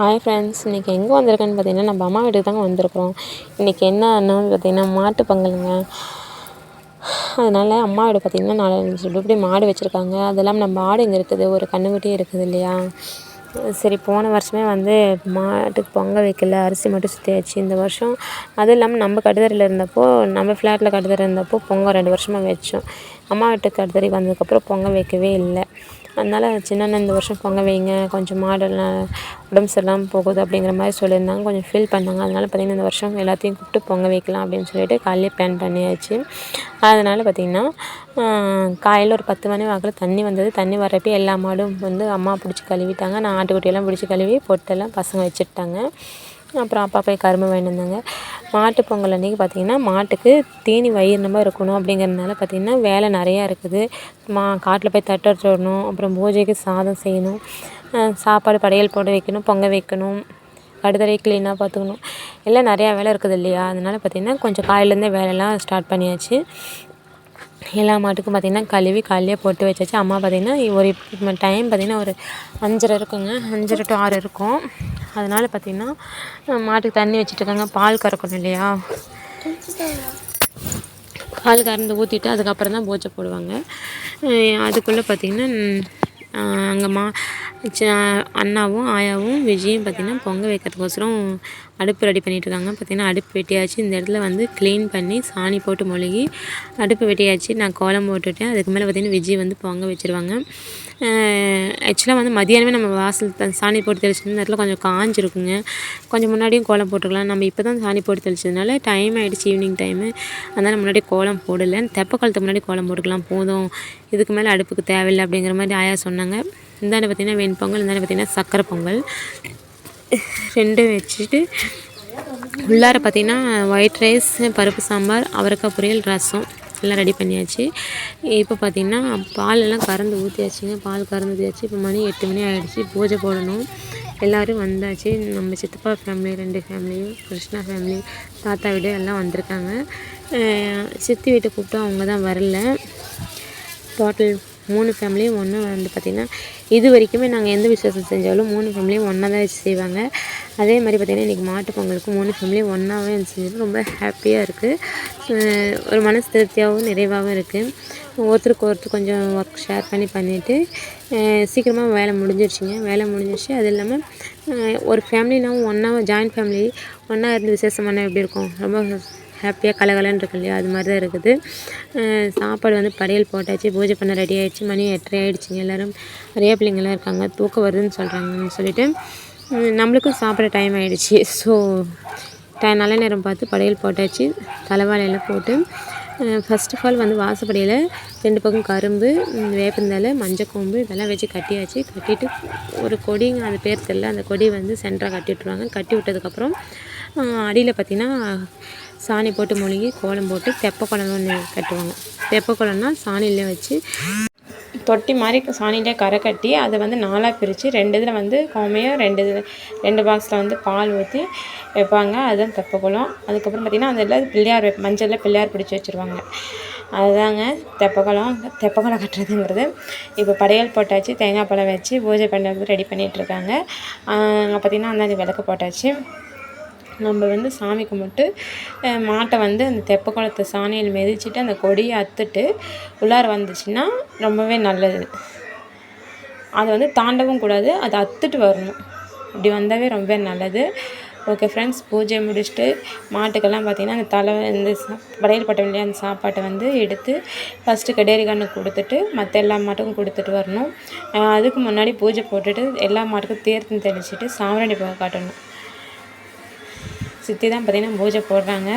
Hi friends இன்றைக்கி எங்கே வந்திருக்கேன்னு பார்த்தீங்கன்னா நம்ம அம்மா வீட்டுக்கு தாங்க வந்திருக்கிறோம். இன்றைக்கி என்னன்னு பார்த்தீங்கன்னா மாட்டு பொங்கலுங்க. அதனால் அம்மா வீடு பார்த்திங்கன்னா நாலஞ்சு இப்படி மாடு வச்சுருக்காங்க. அது இல்லாமல் நம்ம ஆடு இங்கே இருக்குது ஒரு கன்றுக்குட்டி இருக்குது இல்லையா? சரி போன வருஷமே வந்து மாட்டுக்கு பொங்கல் வைக்கல அரிசி மட்டும் சுற்றியாச்சு இந்த வருஷம் அதுவும் இல்லாமல் நம்ம கட்டுத்தரையில் இருந்தப்போ நம்ம ஃப்ளாட்டில் கடுதறி இருந்தப்போ பொங்கல் ரெண்டு வருஷமாக வச்சோம். அம்மா வீட்டுக்கு கடுதறி வந்ததுக்கப்புறம் பொங்கல் வைக்கவே இல்லை. அதனால் சின்ன இந்த வருஷம் பொங்க வைங்க. கொஞ்சம் மாடெல்லாம் உடம்பு சரியில்லாமல் போகுது அப்படிங்கிற மாதிரி சொல்லியிருந்தாங்க. கொஞ்சம் ஃபீல் பண்ணாங்க. அதனால் பார்த்திங்கன்னா இந்த வருஷம் எல்லாத்தையும் கூப்பிட்டு பொங்க வைக்கலாம் அப்படின்னு சொல்லிட்டு காலையிலே பிளான் பண்ணியாச்சு. அதனால் பார்த்திங்கன்னா காலையில் ஒரு பத்து மணி வாக்கில் தண்ணி வந்தது. தண்ணி வரப்போ எல்லா மாடும் வந்து அம்மா பிடிச்சி கழுவிட்டாங்க. நான் ஆட்டுக்குட்டியெல்லாம் பிடிச்சி கழுவி பொட்டெல்லாம் பசங்க வச்சுட்டாங்க. அப்புறம் அப்பா போய் கரும்பு வாங்கிட்டு வந்தாங்க. மாட்டு பொங்கல் அன்றைக்கி பார்த்திங்கன்னா மாட்டுக்கு தீனி வயிறு நம்ம இருக்கணும் அப்படிங்கிறதுனால பார்த்திங்கன்னா வேலை நிறையா இருக்குது. மா காட்டில் போய் தட்டு விடணும். அப்புறம் பூஜைக்கு சாதம் செய்யணும். சாப்பாடு படையல் போட்டு வைக்கணும் பொங்கல் வைக்கணும். கடுதரையை க்ளீனாக பார்த்துக்கணும். எல்லாம் நிறையா வேலை இருக்குது இல்லையா? அதனால் பார்த்திங்கன்னா கொஞ்சம் காலையிலேருந்தே வேலையெல்லாம் ஸ்டார்ட் பண்ணியாச்சு. எல்லா மாட்டுக்கும் பார்த்திங்கன்னா கழுவி காலையிலே போட்டு வச்சாச்சு. அம்மா பார்த்திங்கன்னா ஒரு டைம் பார்த்திங்கன்னா ஒரு அஞ்சரை இருக்குங்க. அஞ்சரை டு ஆறு இருக்கும். அதனால் பார்த்திங்கன்னா மாட்டுக்கு தண்ணி வச்சுட்டுருக்காங்க பால் கறக்கணும் இல்லையா? பால் கறந்து ஊற்றிட்டு அதுக்கப்புறம் தான் பூஜை போடுவாங்க. அதுக்குள்ளே பார்த்திங்கன்னா அங்கே மா அண்ணாவும் ஆயாவும் விஜயும் பார்த்திங்கன்னா பொங்கல் வைக்கிறதுக்கோசரம் அடுப்பு ரெடி பண்ணிகிட்ருக்காங்க பார்த்திங்கன்னா அடுப்பு வெட்டியாச்சு. இந்த இடத்துல வந்து க்ளீன் பண்ணி சாணி போட்டு மொழுகி அடுப்பு வெட்டியாச்சு. நான் கோலம் போட்டுவிட்டேன் அதுக்கு மேலே பார்த்திங்கன்னா விஜய் வந்து பொங்க வச்சுருவாங்க. ஆக்சுவலாக வந்து மதியானமே நம்ம வாசல் சாணி போட்டு தெளிச்சிருந்த இந்த இடத்துல கொஞ்சம் காஞ்சிருக்குங்க. கொஞ்சம் முன்னாடியும் கோலம் போட்டுருக்கலாம். நம்ம இப்போ தான் சாணி போட்டு தெளிச்சதுனால டைம் ஆகிடுச்சு ஈவினிங் டைமு அதனால் முன்னாடி கோலம் போடலை. தெப்ப காலத்துக்கு முன்னாடி கோலம் போட்டுக்கலாம். போதும். இதுக்கு மேலே அடுப்புக்கு தேவையில்லை அப்படிங்கிற மாதிரி ஆயா சொன்னாங்க. இந்தாண்ட பார்த்திங்கன்னா வெண்பொங்கல் இந்தாண்ட பார்த்திங்கன்னா சக்கரை பொங்கல். ரெண்டும் வச்சுட்டு உள்ளார பார்த்திங்கன்னா ஒயிட் ரைஸ் பருப்பு சாம்பார் அவரைக்காய் பொரியல் ரசம் எல்லாம் ரெடி பண்ணியாச்சு. இப்போ பார்த்திங்கன்னா பால் எல்லாம் கறந்து ஊற்றியாச்சுங்க பால் கறந்து ஊற்றியாச்சு இப்போ மணி எட்டு மணி ஆகிடுச்சி பூஜை போடணும். எல்லோரும் வந்தாச்சு. நம்ம சித்தப்பா ஃபேமிலி ரெண்டு ஃபேமிலியும் கிருஷ்ணா ஃபேமிலி தாத்தா வீடு எல்லாம் வந்திருக்காங்க. சித்தி வீட்டை கூப்பிட்டா அவங்க தான் வரல. டோட்டல் மூணு ஃபேமிலியும் ஒன்று வந்து பார்த்திங்கன்னா இது வரைக்குமே நாங்கள் எந்த விசேஷம் செஞ்சாலும் மூணு ஃபேமிலியும் ஒன்றா தான் வச்சு செய்வாங்க. அதே மாதிரி பார்த்திங்கன்னா இன்றைக்கி மாட்டு பொங்கலுக்கு மூணு ஃபேமிலியும் ஒன்றாவே செஞ்சது ரொம்ப ஹாப்பியாக இருக்குது ஒரு மனசு திருப்தியாகவும் நிறைவாகவும் இருக்குது ஒருத்தருக்கு ஒருத்தர் கொஞ்சம் ஒர்க் ஷேர் பண்ணி பண்ணிவிட்டு சீக்கிரமாக வேலை முடிஞ்சிருச்சுங்க. வேலை முடிஞ்சிருச்சு. அது இல்லாமல் ஒரு ஃபேமிலினாவும் ஒன்றா ஜாயின்ட் ஃபேமிலி ஒன்றா இருந்து விசேஷமான எப்படி இருக்கும்? ரொம்ப ஹாப்பியாக கலகலன்னு இருக்கு இல்லையா? அது மாதிரி தான் இருக்குது சாப்பாடு வந்து படையல் போட்டாச்சு பூஜை பண்ண ரெடி ஆகிடுச்சு மணி எட்டரை ஆகிடுச்சிங்க எல்லோரும். நிறைய பிள்ளைங்கள்லாம் இருக்காங்க. தூக்கம் வருதுன்னு சொல்கிறாங்கன்னு சொல்லிவிட்டு நம்மளுக்கும் சாப்பிட்ற டைம் ஆகிடுச்சி ஸோ டை நல்ல நேரம் பார்த்து படையல் போட்டாச்சு. தலைவாழையெல்லாம் போட்டு ஃபஸ்ட் ஆஃப் ஆல் வந்து வாசப்படியில் ரெண்டு பக்கம் கரும்பு வேப்பந்தலை மஞ்சக்கொம்பு இதெல்லாம் வச்சு கட்டியாச்சு. கட்டிட்டு ஒரு கொடிங்க அது பேர் தெரில அந்த கொடி வந்து சென்டராக கட்டி விட்ருவாங்க கட்டி விட்டதுக்கப்புறம் அடியில் பார்த்திங்கன்னா சாணி போட்டு மொழுகி கோலம் போட்டு தெப்ப குளம் ஒன்று கட்டுவாங்க. தெப்ப குளம்னா சாணியிலே வச்சு தொட்டி மாதிரி சாணியிலே கரை கட்டி அதை வந்து நாலாக பிரித்து ரெண்டு இதில் வந்து கோமையாக ரெண்டு இதில் ரெண்டு பாக்ஸில் வந்து பால் ஊற்றி வைப்பாங்க. அதுதான் தெப்ப குளம் அதுக்கப்புறம் பார்த்திங்கன்னா அதில் பிள்ளையார் மஞ்சளில் பிள்ளையார் பிடிச்சி வச்சுருவாங்க. அதுதாங்க தெப்பக்குளம் தெப்பக்குளம் கட்டுறதுங்கிறது இப்போ படையல் போட்டாச்சு தேங்காய் பழம் வச்சு பூஜை பண்ணுறது ரெடி பண்ணிகிட்ருக்காங்க பார்த்திங்கன்னா அந்த விளக்கு போட்டாச்சு. நம்ம வந்து சாமி கும்பிட்டு மாட்டை வந்து அந்த தெப்ப குளத்து சாணியில் மிதிச்சிட்டு அந்த கொடியை அத்துட்டு உள்ளார வந்துச்சுன்னா ரொம்பவே நல்லது. அதை வந்து தாண்டவும் கூடாது அதை அத்துட்டு வரணும். இப்படி வந்தாவே ரொம்ப நல்லது. ஓகே ஃப்ரெண்ட்ஸ் பூஜை முடிச்சுட்டு மாட்டுக்கெல்லாம் பார்த்திங்கன்னா அந்த தலை இந்த படையல் போட்ட இல்லையா அந்த சாப்பாட்டை வந்து எடுத்து ஃபஸ்ட்டு கடேரி கண்ணுக்கு கொடுத்துட்டு மற்ற எல்லா மாட்டுக்கும் கொடுத்துட்டு வரணும். அதுக்கு முன்னாடி பூஜை போட்டுட்டு எல்லா மாட்டுக்கும் தீர்த்தம் தெளிச்சுட்டு சாம்பிராணி போக காட்டணும். சித்தி தான் பார்த்திங்கன்னா பூஜை போடுறாங்க.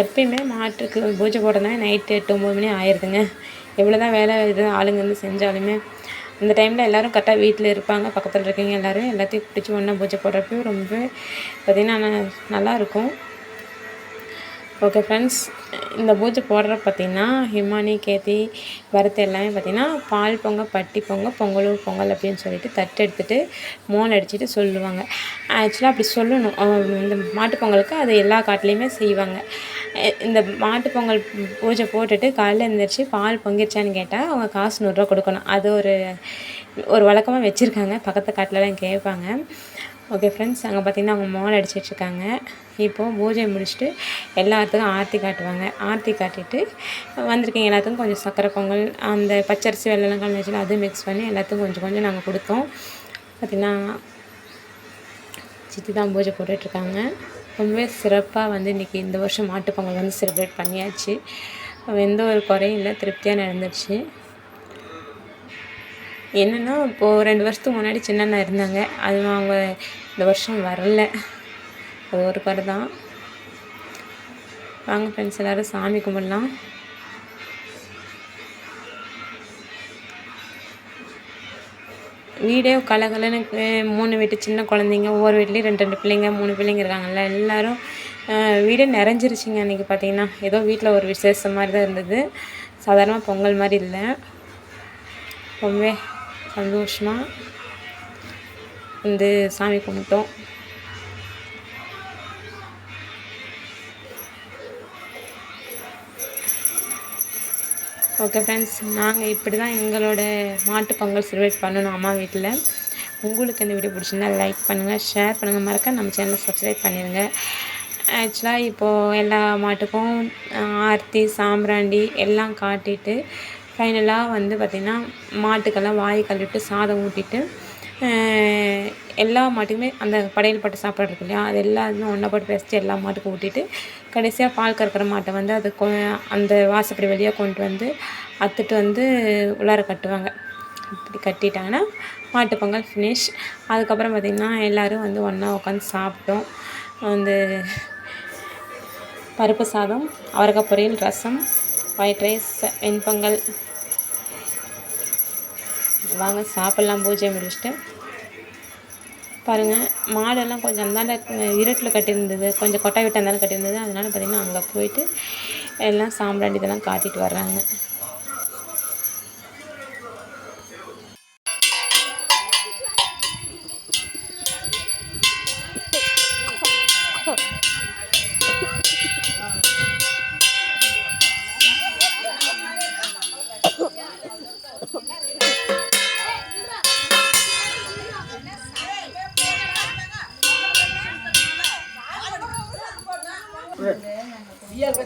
எப்பயுமே மாட்டுக்கு பூஜை போடுறதுனா நைட்டு எட்டு ஒம்பது மணி ஆயிடுதுங்க எவ்வளோ தான் வேலை இது ஆளுங்க வந்து செஞ்சாலுமே. அந்த டைமில் எல்லோரும் கரெக்டாக வீட்டில் இருப்பாங்க பக்கத்தில் இருக்கீங்க எல்லோரும் எல்லாத்தையும் பிடிச்சி ஒன்றா பூஜை போடுறப்பையும் ரொம்ப பார்த்திங்கன்னா நல்லாயிருக்கும் ஓகே ஃப்ரெண்ட்ஸ் இந்த பூஜை போடுற பார்த்திங்கன்னா ஹிமானி கேத்தி வரத்து எல்லாமே பார்த்திங்கன்னா பால் பொங்கல் பட்டி பொங்கல் பொங்கலும் பொங்கல் அப்படின்னு சொல்லிட்டு தட்டு எடுத்துகிட்டு மோல் அடிச்சுட்டு சொல்லுவாங்க. ஆக்சுவலாக அப்படி சொல்லணும். இந்த மாட்டு பொங்கலுக்கு அது எல்லா காட்டிலையுமே செய்வாங்க. இந்த மாட்டு பொங்கல் பூஜை போட்டுட்டு காலையில் எழுந்திரிச்சு பால் பொங்கிருச்சான்னு கேட்டால் அவங்க காசு நூறுரூவா கொடுக்கணும். அது ஒரு ஒரு வழக்கமாக வச்சுருக்காங்க. பக்கத்து காட்டிலலாம் கேட்பாங்க. ஓகே ஃப்ரெண்ட்ஸ் அங்கே பார்த்தீங்கன்னா அவங்க மால் அடிச்சிட்ருக்காங்க. இப்போது பூஜை முடிச்சுட்டு எல்லாத்துக்கும் ஆர்த்தி காட்டுவாங்க. ஆர்த்தி காட்டிட்டு வந்திருக்கீங்க எல்லாத்துக்கும் கொஞ்சம் சக்கரை பொங்கல் அந்த பச்சரிசி வெள்ளெல்லாம் கலந்து வச்சுல அதுவும் மிக்ஸ் பண்ணி எல்லாத்துக்கும் கொஞ்சம் கொஞ்சம் நாங்கள் கொடுத்தோம். பார்த்திங்கன்னா சித்தி தான் பூஜை போட்டுட்ருக்காங்க. ரொம்பவே சிறப்பாக வந்து இன்றைக்கி இந்த வருஷம் மாட்டுப்பொங்கல் வந்து செலிப்ரேட் பண்ணியாச்சு. எந்த ஒரு குறையும் இல்லை திருப்தியாக நடந்துச்சு என்னென்னா இப்போது ரெண்டு வருஷத்துக்கு முன்னாடி சின்னண்ணா இருந்தாங்க. அது அவங்க இந்த வருஷம் வரல. அது ஒரு பேர் தான். வாங்க ஃப்ரெண்ட்ஸ் எல்லோரும் சாமி கும்பிடலாம். வீடே கலகலன்னு மூணு வீட்டு சின்ன குழந்தைங்க ஒவ்வொரு வீட்லேயும் ரெண்டு ரெண்டு பிள்ளைங்க மூணு பிள்ளைங்க இருக்காங்கல்ல எல்லாரும். வீடே நிறைஞ்சிருச்சிங்க அன்றைக்கி பார்த்தீங்கன்னா ஏதோ வீட்டில் ஒரு விசேஷம் மாதிரி தான் இருந்தது. சாதாரணமாக பொங்கல் மாதிரி இல்லை. ரொம்பவே சந்தோஷமாக வந்து சாமி கும்பிட்டோம். ஓகே ஃப்ரெண்ட்ஸ் நாங்கள் இப்படி தான் எங்களோட மாட்டு பொங்கல் செலிப்ரேட் பண்ணணும் அம்மா வீட்டில் உங்களுக்கு இந்த வீடியோ பிடிச்சிருந்தா லைக் பண்ணுங்கள் ஷேர் பண்ணுங்கள் மறக்க நம்ம சேனலை சப்ஸ்கிரைப் பண்ணிடுங்க ஆக்சுவலாக இப்போது எல்லா மாட்டுக்கும் ஆர்த்தி சாம்பிராண்டி எல்லாம் காட்டிட்டு ஃபைனலாக வந்து பார்த்திங்கன்னா மாட்டுக்கெல்லாம் வாய் கழுவிட்டு சாதம் ஊட்டிட்டு எல்லா மாட்டுக்குமே அந்த படையல் பட்டு சாப்பாடு இருக்கு இல்லையா? அது எல்லாத்தையும் ஒன்றா போட்டு பேசிட்டு எல்லா மாட்டுக்கும் ஊட்டிட்டு கடைசியாக பால் கறக்கிற மாட்டை வந்து அது கொ அந்த வாசப்படி வழியாக கொண்டு வந்து அத்துட்டு வந்து உள்ளார கட்டுவாங்க. இப்படி கட்டிட்டாங்கன்னா மாட்டு பொங்கல் ஃபினிஷ் அதுக்கப்புறம் பார்த்திங்கன்னா எல்லோரும் வந்து ஒன்றா உட்காந்து சாப்பிட்டோம். வந்து பருப்பு சாதம் அவரக்காய் பொரியல் ரசம் ஒயிட் ரைஸ் வெண்பொங்கல் வாங்க சாப்பிட்லாம் பூஜை முடிச்சுட்டு. பாருங்கள் மாடெல்லாம் கொஞ்சம் அந்தாண்ட இருட்டில் கட்டியிருந்தது. கொஞ்சம் கொட்டாய் விட்டு இருந்தாலும் கட்டியிருந்தது. அதனால் பார்த்திங்கன்னா அங்கே போயிட்டு எல்லாம் சாம்பிராண்டி இதெல்லாம் காட்டிட்டு வர்றாங்க.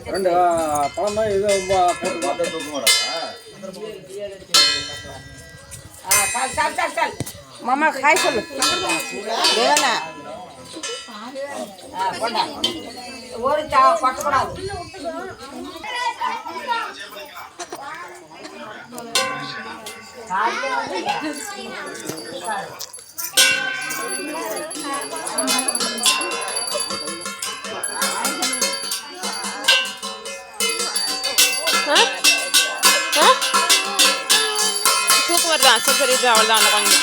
ரெண்டு பழம் தான் இது போட்டு பார்த்து மாமா ஹாய் சொல்லு. தேவனா ஒரு கொட்டக்கூடாது தூக்கம் வருதா சரி சரி இது அவ்வளோதான் அந்த கொஞ்சம்